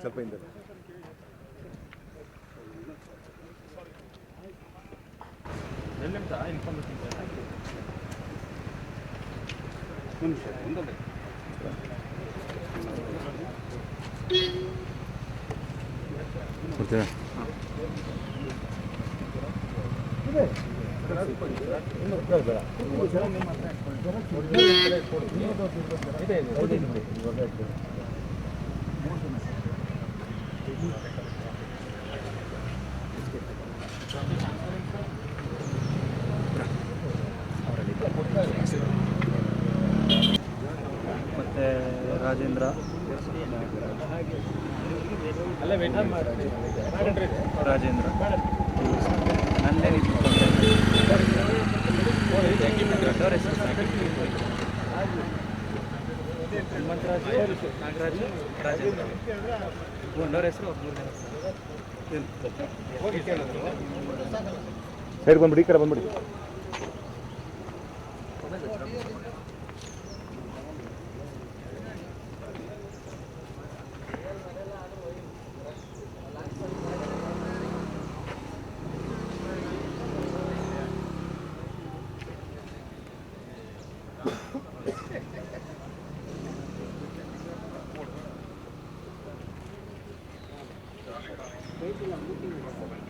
ಸ್ವಲ್ಪ ಹಿಂದೆ ಕೊಡ್ತೀರಾ ಮತ್ತು ರಾಜೇಂದ್ರ. ರಾಜೇಂದ್ರ. ನಂದೇನಿತ್ತು ರಾಜೇಂದ್ರ ಹೆಸರು ಬಂದ್ಬಿಡಿ ಈ ಕಡೆ ಬಂದ್ಬಿಡಿ. 回去养不冷